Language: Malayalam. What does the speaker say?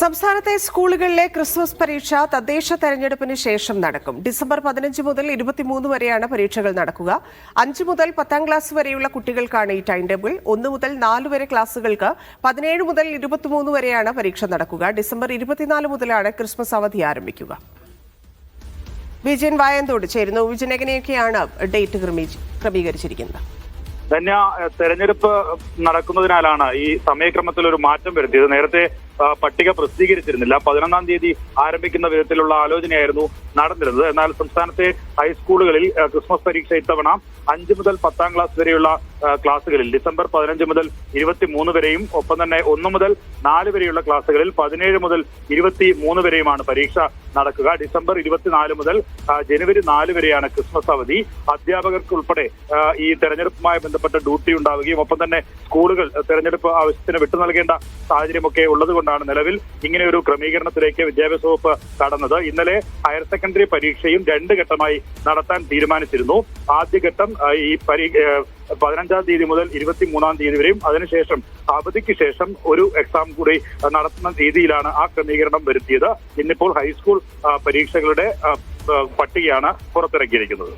സംസ്ഥാനത്തെ സ്കൂളുകളിലെ ക്രിസ്മസ് പരീക്ഷ തദ്ദേശ തെരഞ്ഞെടുപ്പിന് ശേഷം നടക്കും. ഡിസംബർ പതിനഞ്ച് മുതൽ ഇരുപത്തിമൂന്ന് വരെയാണ് പരീക്ഷകൾ നടക്കുക. അഞ്ച് മുതൽ പത്താം ക്ലാസ് വരെയുള്ള കുട്ടികൾക്കാണ് ഈ ടൈം ടേബിൾ. ഒന്ന് മുതൽ നാല് വരെ ക്ലാസുകൾക്ക് പതിനേഴ് മുതൽ ഇരുപത്തിമൂന്ന് വരെയാണ് പരീക്ഷ നടക്കുക. ഡിസംബർ ഇരുപത്തിനാല് മുതലാണ് ക്രിസ്മസ് അവധി ആരംഭിക്കുക. വിജയൻ വായന്തോട് ചേരുന്നു. വിജയൻ എങ്ങനെയൊക്കെയാണ് ഡേറ്റ് ക്രമീകരിച്ചിരിക്കുന്നത്? എഹ്, തെരഞ്ഞെടുപ്പ് നടക്കുന്നതിനാലാണ് ഈ സമയക്രമത്തിൽ ഒരു മാറ്റം വരുത്തിയത്. നേരത്തെ പട്ടിക പ്രസിദ്ധീകരിച്ചിരുന്നില്ല. പതിനൊന്നാം തീയതി ആരംഭിക്കുന്ന വിധത്തിലുള്ള ആലോചനയായിരുന്നു നടന്നിരുന്നത്. എന്നാൽ സംസ്ഥാനത്തെ ഹൈസ്കൂളുകളിൽ ക്രിസ്മസ് പരീക്ഷ ഇത്തവണ അഞ്ച് മുതൽ പത്താം ക്ലാസ് വരെയുള്ള ക്ലാസ്സുകളിൽ ഡിസംബർ പതിനഞ്ച് മുതൽ ഇരുപത്തി മൂന്ന് വരെയും ഒപ്പം തന്നെ ഒന്ന് മുതൽ നാല് വരെയുള്ള ക്ലാസ്സുകളിൽ പതിനേഴ് മുതൽ ഇരുപത്തി മൂന്ന് വരെയുമാണ് പരീക്ഷ നടക്കുക. ഡിസംബർ ഇരുപത്തിനാല് മുതൽ ജനുവരി നാല് വരെയാണ് ക്രിസ്മസ് അവധി. അധ്യാപകർക്കുൾപ്പെടെ ഈ തെരഞ്ഞെടുപ്പുമായി ബന്ധപ്പെട്ട ഡ്യൂട്ടി ഉണ്ടാവുകയും ഒപ്പം തന്നെ സ്കൂളുകൾ തെരഞ്ഞെടുപ്പ് ആവശ്യത്തിന് വിട്ടു നൽകേണ്ട സാഹചര്യമൊക്കെ ഉള്ളതുകൊണ്ടാണ് നിലവിൽ ഇങ്ങനെ ഒരു ക്രമീകരണത്തിലേക്ക് വിദ്യാഭ്യാസ വകുപ്പ് കടന്നത്. ഇന്നലെ ഹയർ സെക്കൻഡറി പരീക്ഷയും രണ്ട് ഘട്ടമായി നടത്താൻ തീരുമാനിച്ചിരുന്നു. ആദ്യഘട്ടം ഈ പരീ പതിനഞ്ചാം തീയതി മുതൽ ഇരുപത്തിമൂന്നാം തീയതി വരെയും അതിനുശേഷം അവധിക്ക് ശേഷം ഒരു എക്സാം കൂടി നടത്തുന്ന രീതിയിലാണ് ആ ക്രമീകരണം വരുത്തിയത്. ഇന്നിപ്പോൾ ഹൈസ്കൂൾ പരീക്ഷകളുടെ പട്ടികയാണ് പുറത്തിറക്കിയിരിക്കുന്നത്.